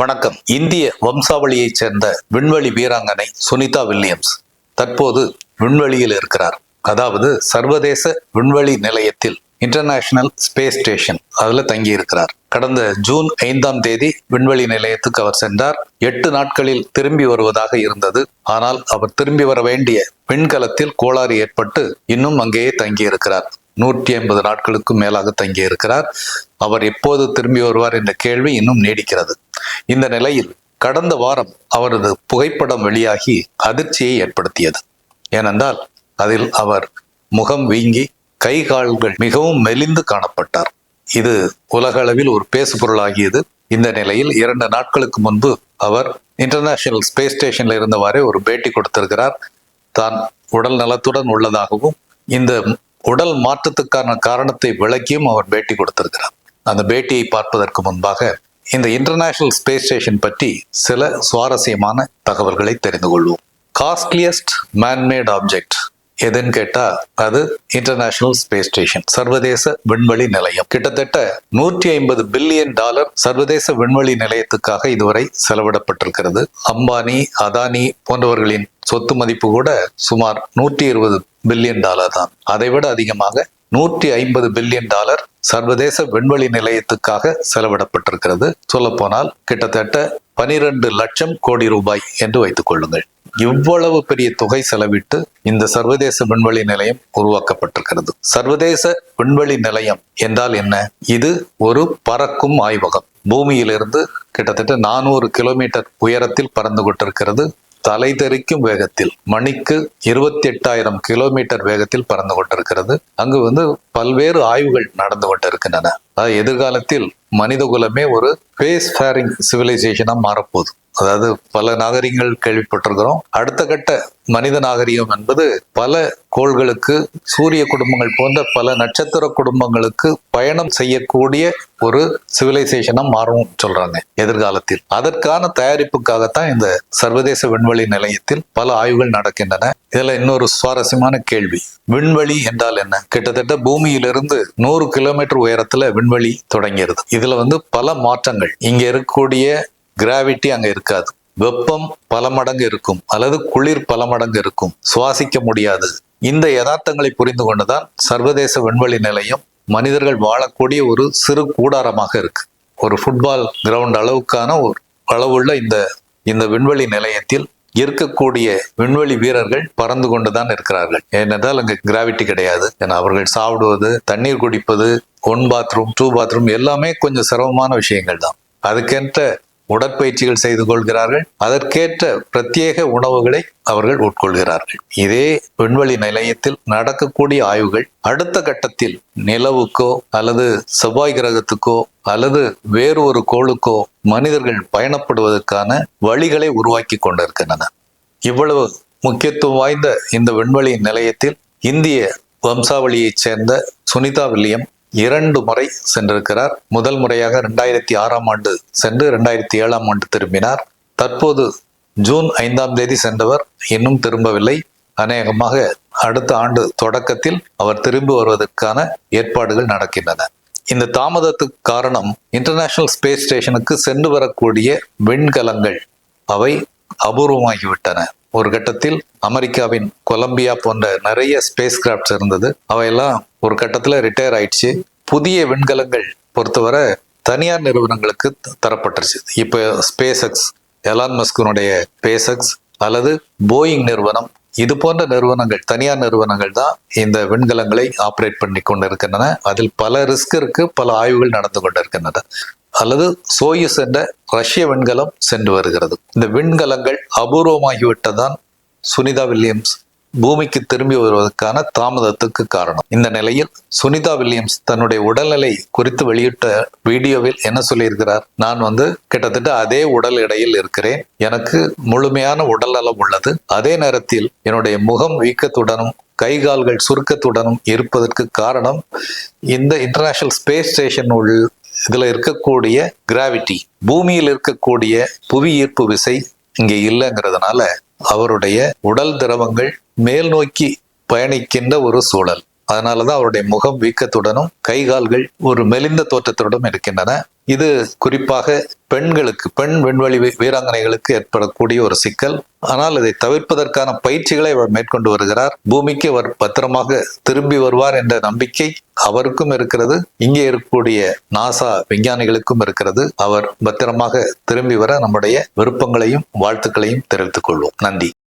வணக்கம். இந்திய வம்சாவளியைச் சேர்ந்த விண்வெளி வீராங்கனை சுனிதா வில்லியம்ஸ் தற்போது விண்வெளியில் இருக்கிறார். அதாவது சர்வதேச விண்வெளி நிலையத்தில் இன்டர்நேஷனல் ஸ்பேஸ் ஸ்டேஷன் அதுல தங்கி இருக்கிறார் கடந்த ஜூன் ஐந்தாம் தேதி விண்வெளி நிலையத்துக்கு அவர் சென்றார். எட்டு நாட்களில் திரும்பி வருவதாக இருந்தது. ஆனால் அவர் திரும்பி வர வேண்டிய விண்கலத்தில் கோளாறு ஏற்பட்டு இன்னும் அங்கேயே தங்கி இருக்கிறார் நூற்றி ஐம்பது நாட்களுக்கும் மேலாக தங்கி இருக்கிறார் அவர் எப்போது திரும்பி வருவார் என்ற கேள்வி இன்னும் நீடிக்கிறது. இந்த நிலையில் கடந்த வாரம் அவரது புகைப்படம் வெளியாகி அதிர்ச்சியை ஏற்படுத்தியது. ஏனென்றால் அதில் அவர் முகம் வீங்கி கை கால்கள் மிகவும் மெலிந்து காணப்பட்டார். இது உலக அளவில் ஒரு பேசு பொருளாகியது இந்த நிலையில் இரண்டு நாட்களுக்கு முன்பு அவர் இன்டர்நேஷனல் ஸ்பேஸ் ஸ்டேஷன்ல இருந்தவாறே ஒரு பேட்டி கொடுத்திருக்கிறார். தான் உடல் நலத்துடன் உள்ளதாகவும் இந்த உடல் மாற்றத்துக்கான காரணத்தை விளக்கியும் அவர் பேட்டி கொடுத்திருக்கிறார். அந்த பேட்டியை பார்ப்பதற்கு முன்பாக இந்த இன்டர்நேஷனல் ஸ்பேஸ் ஸ்டேஷன் பற்றி சில சுவாரஸ்யமான தகவல்களை தெரிந்து கொள்வோம். காஸ்ட்லியஸ்ட் மேன்மேட் ஆப்ஜெக்ட் எதுன்னு கேட்டா அது இன்டர்நேஷனல் ஸ்பேஸ் ஸ்டேஷன் சர்வதேச விண்வெளி நிலையம். கிட்டத்தட்ட நூற்றி ஐம்பது பில்லியன் டாலர் சர்வதேச விண்வெளி நிலையத்துக்காக இதுவரை செலவிடப்பட்டிருக்கிறது. அம்பானி அதானி போன்றவர்களின் சொத்து மதிப்பு கூட சுமார் நூற்றி இருபது பில்லியன் டாலர் தான். அதைவிட அதிகமாக நூற்றி ஐம்பது பில்லியன் டாலர் சர்வதேச விண்வெளி நிலையத்துக்காக செலவிடப்பட்டிருக்கிறது. சொல்லப்போனால் கிட்டத்தட்ட பனிரெண்டு லட்சம் கோடி ரூபாய் என்று வைத்துக் கொள்ளுங்கள். இவ்வளவு பெரிய தொகை செலவிட்டு இந்த சர்வதேச விண்வெளி நிலையம் உருவாக்கப்பட்டிருக்கிறது. சர்வதேச விண்வெளி நிலையம் என்றால் என்ன? இது ஒரு பறக்கும் ஆய்வகம். பூமியிலிருந்து கிட்டத்தட்ட நானூறு கிலோமீட்டர் உயரத்தில் பறந்து கொண்டிருக்கிறது. தலை தெறிக்கும் வேகத்தில் மணிக்கு இருபத்தி எட்டாயிரம் கிலோமீட்டர் வேகத்தில் பறந்து கொண்டிருக்கிறது. அங்கு வந்து பல்வேறு ஆய்வுகள் நடந்து கொண்டிருக்கின்றன. அதாவது எதிர்காலத்தில் மனித குலமே ஒரு ஃபேஸ் ஃபேரிங் சிவிலைசேஷனாக மாறப்போகுது. அதாவது பல நாகரிகங்கள் கேள்விப்பட்டிருக்கிறோம். அடுத்த கட்ட மனித நாகரிகம் என்பது பல கோள்களுக்கு சூரிய குடும்பங்கள் போன்ற பல நட்சத்திர குடும்பங்களுக்கு பயணம் செய்யக்கூடிய ஒரு சிவிலைசேஷனா மாறும் சொல்றாங்க எதிர்காலத்தில். அதற்கான தயாரிப்புக்காகத்தான் இந்த சர்வதேச விண்வெளி நிலையத்தில் பல ஆய்வுகள் நடக்கின்றன. இதுல இன்னொரு சுவாரஸ்யமான கேள்வி. விண்வெளி என்றால் என்ன? கிட்டத்தட்ட பூமியிலிருந்து நூறு கிலோமீட்டர் உயரத்துல விண்வெளி தொடங்கிறது இதுல வந்து பல மாற்றங்கள். இங்க இருக்கக்கூடிய கிராவிட்டி அங்கே இருக்காது. வெப்பம் பல மடங்கு இருக்கும். அல்லது குளிர் பல மடங்கு இருக்கும். சுவாசிக்க முடியாது. இந்த யதார்த்தங்களை புரிந்து கொண்டுதான் சர்வதேச விண்வெளி நிலையம் மனிதர்கள் வாழக்கூடிய ஒரு சிறு கூடாரமாக இருக்கு. ஒரு ஃபுட்பால் கிரவுண்ட் அளவுக்கான ஒரு அளவுள்ள இந்த இந்த விண்வெளி நிலையத்தில் இருக்கக்கூடிய விண்வெளி வீரர்கள் பறந்து கொண்டுதான் இருக்கிறார்கள். ஏனென்றால் அங்கு கிராவிட்டி கிடையாது. ஏன்னா அவர்கள் சாப்பிடுவது தண்ணீர் குடிப்பது ஒன் பாத்ரூம் டூ பாத்ரூம் எல்லாமே கொஞ்சம் சிரமமான விஷயங்கள் தான். அதுக்கேற்ற உடற்பயிற்சிகள் செய்து கொள்கிறார்கள். அதற்கேற்ற பிரத்யேக உணவுகளை அவர்கள் உட்கொள்கிறார்கள். இதே விண்வெளி நிலையத்தில் நடக்கக்கூடிய ஆய்வுகள் அடுத்த கட்டத்தில் நிலவுக்கோ அல்லது செவ்வாய் கிரகத்துக்கோ அல்லது வேறு ஒரு கோளுக்கோ மனிதர்கள் பயணப்படுவதற்கான வழிகளை உருவாக்கி கொண்டிருக்கின்றன. இவ்வளவு முக்கியத்துவம் வாய்ந்த இந்த விண்வெளி நிலையத்தில் இந்திய வம்சாவளியைச் சேர்ந்த சுனிதா வில்லியம் இரண்டு முறை சென்றிருக்கிறார். முதல் முறையாக ரெண்டாயிரத்தி ஆறாம் ஆண்டு சென்று ரெண்டாயிரத்தி ஏழாம் ஆண்டு திரும்பினார். தற்போது ஜூன் ஐந்தாம் தேதி சென்றவர் இன்னும் திரும்பவில்லை. அநேகமாக அடுத்த ஆண்டு தொடக்கத்தில் அவர் திரும்பி வருவதற்கான ஏற்பாடுகள் நடக்கின்றன. இந்த தாமதத்துக்கு காரணம் இன்டர்நேஷனல் ஸ்பேஸ் ஸ்டேஷனுக்கு சென்று வரக்கூடிய விண்கலங்கள். அவை அபூர்வமாகிவிட்டன. ஒரு கட்டத்தில் அமெரிக்காவின் கொலம்பியா போன்ற நிறைய ஸ்பேஸ் கிராஃப்ட்ஸ் இருந்தது. அவையெல்லாம் ஒரு கட்டத்தில் ரிட்டையர் ஆயிடுச்சு. புதிய விண்கலங்கள் பொறுத்தவரை தனியார் நிறுவனங்களுக்கு தரப்பட்டுருச்சு. இப்போ ஸ்பேஸ் எக்ஸ் எலான் மஸ்கினுடைய ஸ்பேஸ் எக்ஸ் அல்லது போயிங் நிறுவனம் இது போன்ற நிறுவனங்கள் தனியார் நிறுவனங்கள் தான் இந்த விண்கலங்களை ஆப்ரேட் பண்ணி கொண்டு இருக்கின்றன அதில் பல ரிஸ்க் இருக்கு பல ஆய்வுகள் நடந்து கொண்டு இருக்கின்றன அல்லது சோயுஸ் என்ற ரஷ்ய விண்கலம் சென்று வருகிறது. இந்த விண்கலங்கள் அபூர்வமாகிவிட்டதான் சுனிதா வில்லியம்ஸ் பூமிக்கு திரும்பி வருவதற்கான தாமதத்துக்கு காரணம். இந்த நிலையில் சுனிதா வில்லியம்ஸ் தன்னுடைய உடல்நிலை குறித்து வெளியிட்ட வீடியோவில் என்ன சொல்லியிருக்கிறார்? நான் வந்து கிட்டத்தட்ட அதே உடல் எடையில் இருக்கிறேன். எனக்கு முழுமையான உடல் நலம் உள்ளது. அதே நேரத்தில் என்னுடைய முகம் வீக்கத்துடனும் கை கால்கள் சுருக்கத்துடனும் இருப்பதற்கு காரணம் இந்த இன்டர்நேஷனல் ஸ்பேஸ் ஸ்டேஷன் உள் இதுல இருக்கக்கூடிய கிராவிட்டி பூமியில் இருக்கக்கூடிய புவி ஈர்ப்பு விசை இங்கே இல்லைங்கிறதுனால அவருடைய உடல் திரவங்கள் மேல் நோக்கி பயணிக்கின்ற ஒரு சூழல். அதனாலதான் அவருடைய முகம் வீக்கத்துடனும் கை கால்கள் ஒரு மெலிந்த தோற்றத்துடனும் இருக்கின்றன. இது குறிப்பாக பெண்களுக்கு பெண் விண்வெளி வீராங்கனைகளுக்கு ஏற்படக்கூடிய ஒரு சிக்கல். ஆனால் இதை தவிர்ப்பதற்கான பயிற்சிகளை அவர் மேற்கொண்டு வருகிறார். பூமிக்கு அவர் பத்திரமாக திரும்பி வருவார் என்ற நம்பிக்கை அவருக்கும் இருக்கிறது. இங்கே இருக்கக்கூடிய நாசா விஞ்ஞானிகளுக்கும் இருக்கிறது. அவர் பத்திரமாக திரும்பி வர நம்முடைய விருப்பங்களையும் வாழ்த்துக்களையும் தெரிவித்துக் கொள்வோம். நன்றி.